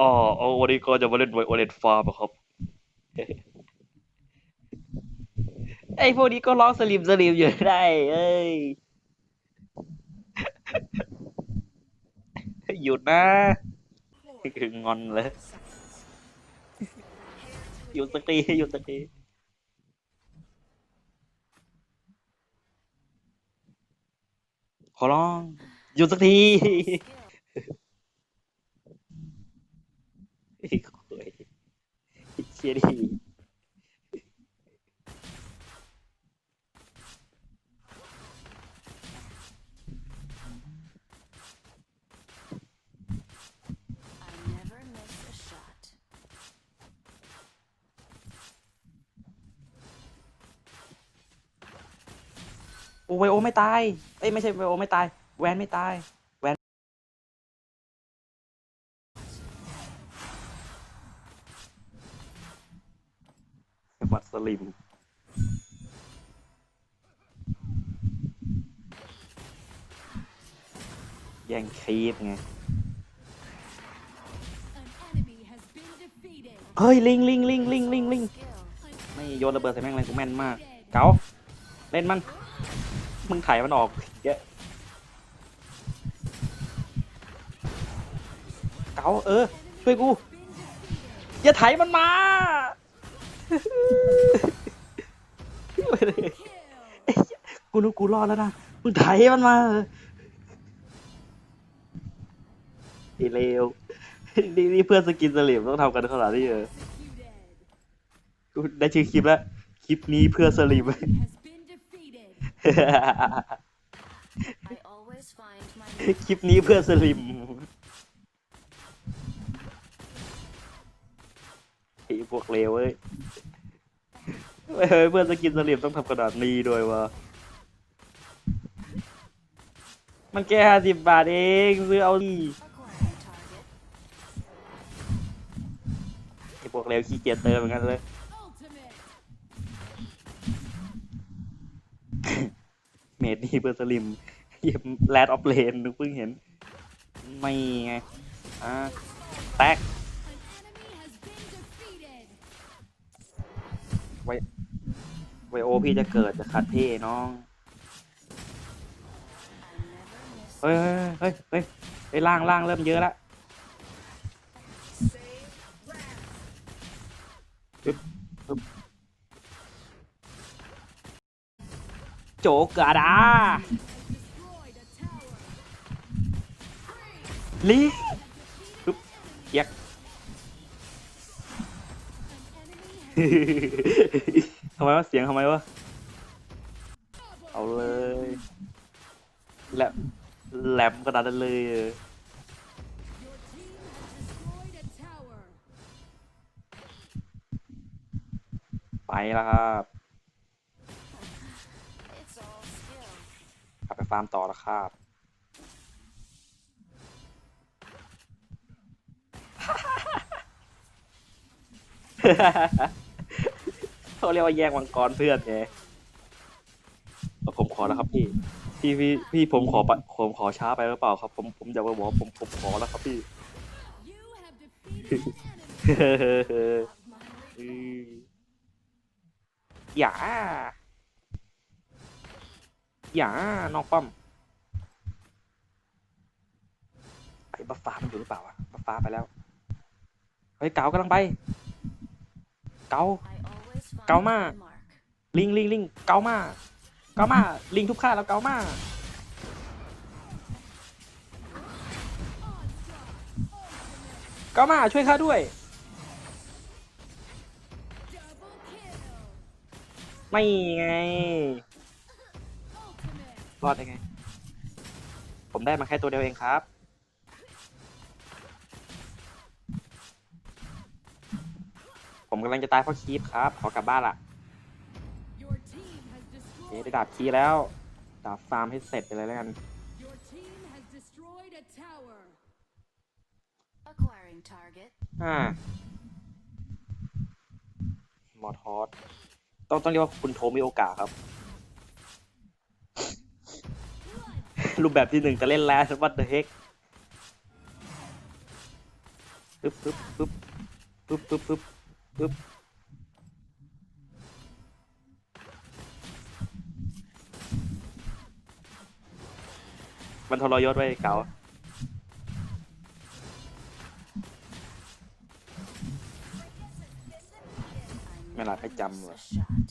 อ๋อเอาวันนี้ก็จะมาเล่นไวโอเลนฟาร์มครับ ไอ้พวกนี้ก็ร้องสลิมสลิมอยู่ได้ เอ้ย หยุดนะ คืองอนเลย หยุดสักทีหยุดสักทีขอร้องหยุดสักที ไอ้โคุยเชียดีโอไวโอไม่ตาย เอ้ยไม่ใช่ไวโอไม่ตาย แวนไม่ตาย มัสลิมแย่งคีบไง เฮ้ย ลิงลิงลิงลิงลิงลิงไม่โยนระเบิดใส่แม่งเลยกูแม่นมาก เก๋าเล่นมัน มึงไถ่ายมันออกเยอะเก๋าเออ ช่วยกู อย่าไถมันมา กูรู้กูรอดแล้วนะมึงไถมันมาอีเลวนี่นี่เพื่อนสกินสลิมต้องทำกันขนาดนี้เออกูได้ชื่อคลิปแล้ว คลิปนี้เพื่อสลิม คลิปนี้เพื่อสลิม พวกเลวเว้ยเฮ้ยเพื่อนสกินสลิมต้องทำขนาดนี้ด้วยวะมันแค่ห้าสิบบาทเองซื้อเอาดิไอ้พวกเลวขี้เกียจเติมเหมือนกันเลยเมดนี่เพื่อสลิมเยี่ยมแรดออฟเลนนึกเพิ่งเห็น ไม่ไงอ่าแตก ไวไวโอพี่จะเกิดจะขัดเท่น้องเฮ้ยเฮ้ยเฮ้ยเฮ้ยล่างล่างเริ่มเยอะแล้วปึ๊บปึ๊บโจกาดาลิเยียก ทำไมวะเสียงทำไมวะ เอาเลยแหลมแหลมขนาดนั้นเลย Your team has destroyed a tower. ไปแล้วครับ It's all skill. กลับไปฟาร์มต่อแล้วครับ เขาเรียกว่าแย่งมังกรเพื่อนไงผมขอแล้วครับพี่ พี่พี่พี่ผมขอปะผมขอช้าไปหรือเปล่าครับ ผมผมอยากมาบอกว่าผมผมขอแล้วครับพี่ You have defeated an enemy. Of my อืมอย่า อย่านอกป้อมไอ้บัฟฟ้ามันอยู่หรือเปล่าวะบัฟฟ้าไปแล้ว เฮ้ยเก๋ากำลังไป เก๋า I always find Calma. my mark. ลิงลิงลิงเกามาเกามาลิงทุกข้าแล้วเกามาเกามาช่วยข้าด้วย ไม่ไงรอดได้ไง ผมได้มาแค่ตัวเดียวเองครับ ผม กำลังจะตายเพราะคีปครับ ขอกลับบ้านละ Your team has เอ๊ะ destroyed. ได้ดาบคีแล้ว ดาบฟาร์มให้เสร็จไปเลยแล้วกัน Your team has destroyed a tower. Acquiring target. อ่า มอทอสต้องต้องเรียกว่าคุณโทมิโอกะครับ รูปแบบที่หนึ่งจะเล่นแล้ววัดเดอะเฮกปึ๊บปึ๊บปึ๊บปึ๊บปึ๊บปึ๊บ ปึ๊บมันทรยศไว้เก่า I Mày làm never cái chầm miss rồi. a shot.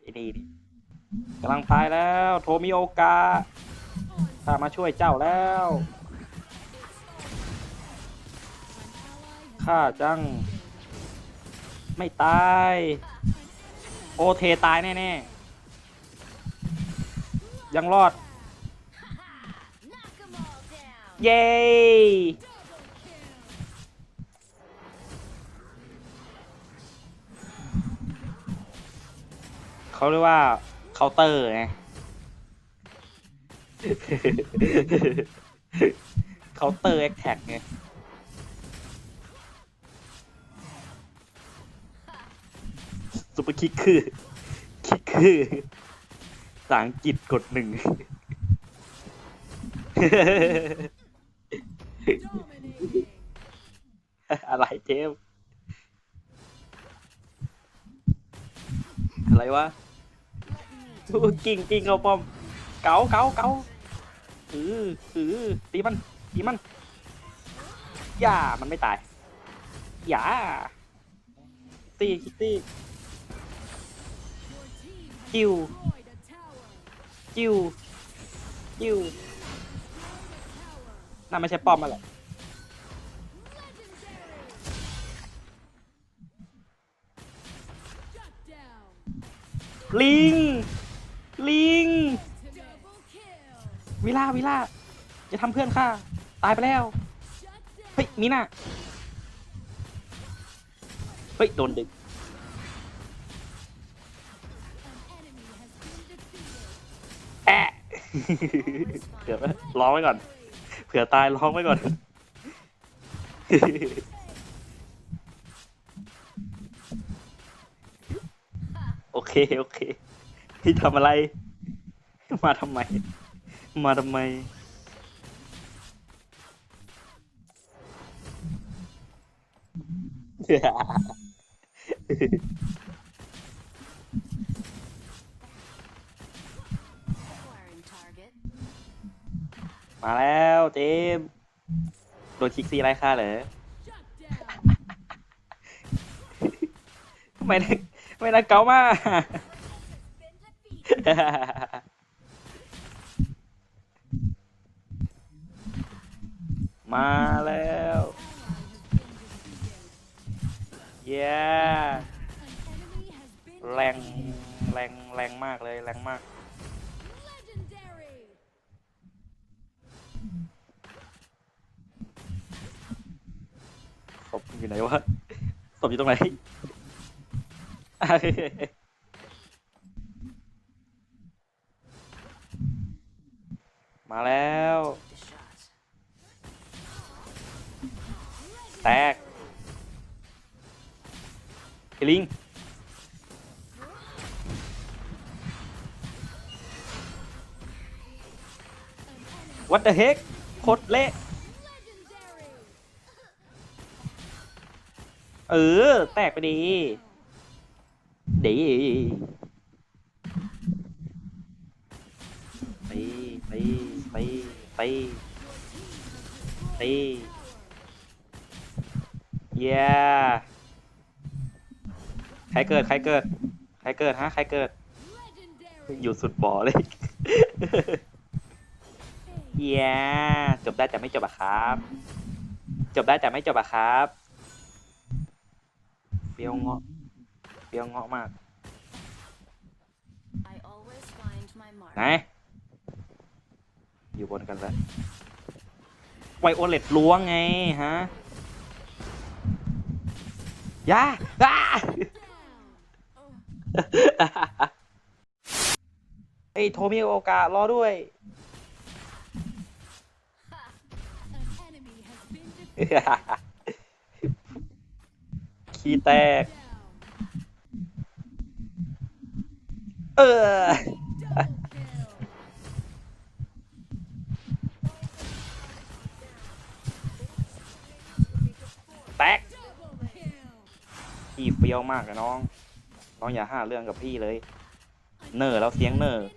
ไอ้นี่ดิกำลังตายแล้ว โทมิโอกาข้ามาช่วยเจ้าแล้ว ข้าจัง ไม่ตาย โอเทตายแน่ๆ ยังรอด Knock 'em all down. เย้เขาเรียกว่าเคาน์เตอร์ไงเคาน์เตอร์แอคแท็กไง ซุปเปอร์คิกคือ คิกคือภาษาอังกฤษกดหนึ่ง Dominating. อะไรเจมส์อะไรวะอู้กิ้งกิ่งเอาปอม เก๋าเก๋าเก๋าอืออือตีมันตีมันอย่ามันไม่ตายอย่าตีคิตตี้ จิวจิวจิวน่าไม่ใช่ป้อมอะไรลิง ลิง วิล่าวิล่าจะทำเพื่อนข้าตายไปแล้ว เฮ้ย มีน่าเฮ้ย โดนดึง เผื่อไว้ร้องไว้ก่อน เผื่อตายร้องไว้ก่อน โอเค โอเคพี่ทำอะไร มาทำไม มาทำไม มาแล้วเจมโดนคิกซี่ไล่ฆ่าเหรอไม่ได้ไม่ได้เกามากมาแล้ว เย้แรงแรงแรงมากเลยแรงมาก ศพอยู่ไหนวะศพอยู่ตรงไหนมาแล้ว แตกไอลิง What the heck โคตรเละ เออ แตกไปดีดีไปไปไปไปไปเย้ใครเกิด ใครเกิด ใครเกิดฮะ ใครเกิด อยู่สุดบ่อเลยเย้จบได้แต่ไม่จบอะครับ จบได้แต่ไม่จบอะครับ เปรี้ยวเงาะเปรี้ยวเงาะมาก I always find my mark. ไหนอยู่บนกันแล้วไวโอเลตล้วงไงฮะยาอ้าเฮ้ยโทมิโอกะรอด้วย An enemy has been defeated. ขี้แตก เออ แตกพี่เปรี้ยวมากนะน้อง น้องอย่าห้าเรื่องกับพี่เลย เนอร์แล้วเสียงเนอร์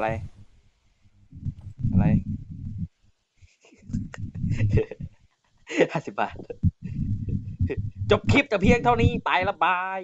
อะไร อะไรห้าสิบบาท จบคลิปแต่เพียงเท่านี้ ไปละบาย